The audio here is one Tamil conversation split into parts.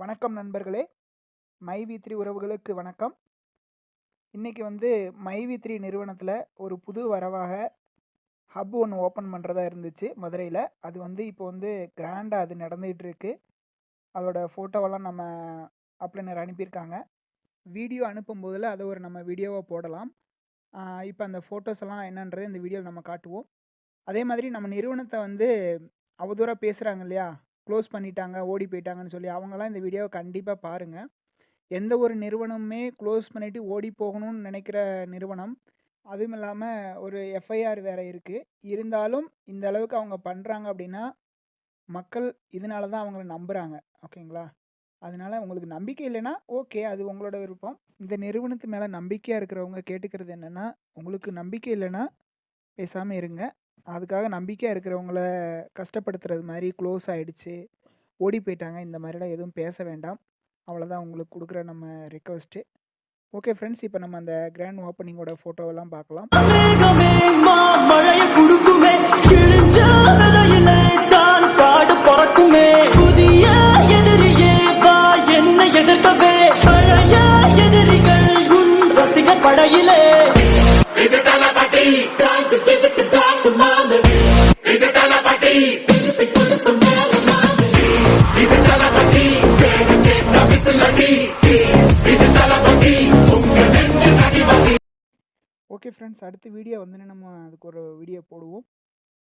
வணக்கம் நண்பர்களே. மை வி த்ரீ உறவுகளுக்கு வணக்கம். இன்னைக்கு வந்து மை வி த்ரீ நிறுவனத்தில் ஒரு புது வரவாக ஹப் ஒன்று ஓப்பன் பண்ணுறதா இருந்துச்சு மதுரையில். அது வந்து இப்போ வந்து கிராண்டாக அது நடந்துகிட்டு இருக்கு அதோட ஃபோட்டோவெல்லாம் நம்ம அப்ளைனர் அனுப்பியிருக்காங்க. வீடியோ அனுப்பும் போதில் அதை ஒரு நம்ம வீடியோவாக போடலாம். இப்போ அந்த ஃபோட்டோஸ் எல்லாம் என்னன்றது இந்த வீடியோவில் நம்ம காட்டுவோம். அதே மாதிரி நம்ம நிறுவனத்தை வந்து அவதூறாக பேசுகிறாங்க இல்லையா? க்ளோஸ் பண்ணிட்டாங்க ஓடி போயிட்டாங்கன்னு சொல்லி அவங்களாம் இந்த வீடியோவை கண்டிப்பாக பாருங்கள் எந்த ஒரு நிறுவனமுமே க்ளோஸ் பண்ணிவிட்டு ஓடி போகணும்னு நினைக்கிற நிறுவனம் அதுவும் இல்லாமல் ஒரு எஃப்ஐஆர் வேறு இருக்குது இருந்தாலும் இந்த அளவுக்கு அவங்க பண்ணுறாங்க அப்படின்னா மக்கள் இதனால தான் அவங்கள நம்புகிறாங்க ஓகேங்களா? அதனால் உங்களுக்கு நம்பிக்கை இல்லைன்னா ஓகே அது உங்களோட விருப்பம். இந்த நிறுவனத்து மேலே நம்பிக்கையாக இருக்கிறவங்க கேட்டுக்கிறது என்னென்னா உங்களுக்கு நம்பிக்கை இல்லைன்னா பேசாமல் இருங்க. அதுக்காக நம்பிக்கையாக இருக்கிறவங்கள கஷ்டப்படுத்துறது மாதிரி க்ளோஸ் ஆகிடுச்சு ஓடி போயிட்டாங்க. இந்த மாதிரிலாம் எதுவும் பேச வேண்டாம். அவ்வளோதான் உங்களுக்கு கொடுக்குற நம்ம ரிக்வஸ்ட்டு ஓகே ஃப்ரெண்ட்ஸ் இப்போ நம்ம அந்த கிராண்ட் ஓப்பனிங்கோட ஃபோட்டோவெல்லாம் பார்க்கலாம். தான் புதிய எதிரியே வா என்னை எதிர்க்கவே. பழைய எதிரிகள் உன் படையிலே. ஓகே ஃப்ரெண்ட்ஸ் அடுத்த வீடியோ வந்து நம்ம அதுக்கு ஒரு வீடியோ போடுவோம்.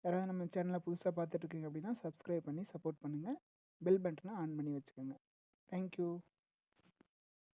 யாராவது நம்ம சேனலை புதுசாக பார்த்துட்ருக்கீங்க அப்படின்னா சப்ஸ்கிரைப் பண்ணி சப்போர்ட் பண்ணுங்கள் பெல் பட்டனை ஆன் பண்ணி வச்சுக்கோங்க. தேங்க்யூ